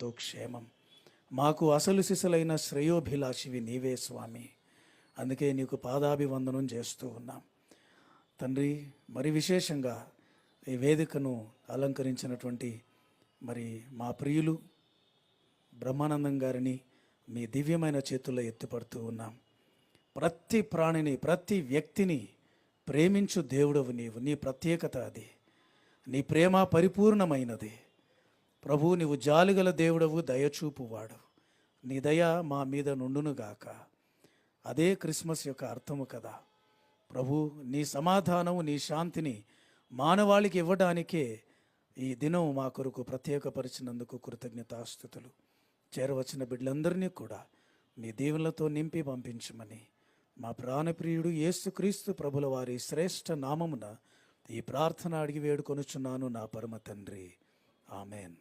ఎంతో క్షేమం. మాకు అసలు సిసలైన శ్రేయోభిలాషివి నీవే స్వామి. అందుకే నీకు పాదాభివందనం చేస్తూ ఉన్నాం. తండ్రి మరి విశేషంగా ఈ వేదికను అలంకరించినటువంటి మరి మా ప్రియులు బ్రహ్మానందం గారిని మీ దివ్యమైన చేతుల్లో ఎత్తిపడుతూ ఉన్నాం. ప్రతి ప్రాణిని ప్రతి వ్యక్తిని ప్రేమించు దేవుడవు నీవు. నీ ప్రత్యేకత అది. నీ ప్రేమ పరిపూర్ణమైనది. ప్రభు నీవు జాలిగల దేవుడవు దయచూపువాడు నీ దయ మా మీద నుండునుగాక అదే క్రిస్మస్ యొక్క అర్థము కదా. ప్రభు నీ సమాధానం నీ శాంతిని మానవాళికి ఇవ్వడానికే ఈ దినం మా కొరకు ప్రత్యేకపరిచినందుకు కృతజ్ఞతాస్థుతులు. చేరవచ్చిన బిడ్డలందరినీ కూడా మీ దీవులతో నింపి పంపించమని మా ప్రాణప్రియుడు యేసుక్రీస్తు ప్రభుల వారి శ్రేష్ఠ నామమున ఈ ప్రార్థన అడిగి వేడుకొనుచున్నాను నా పరమ తండ్రి. ఆమెన్.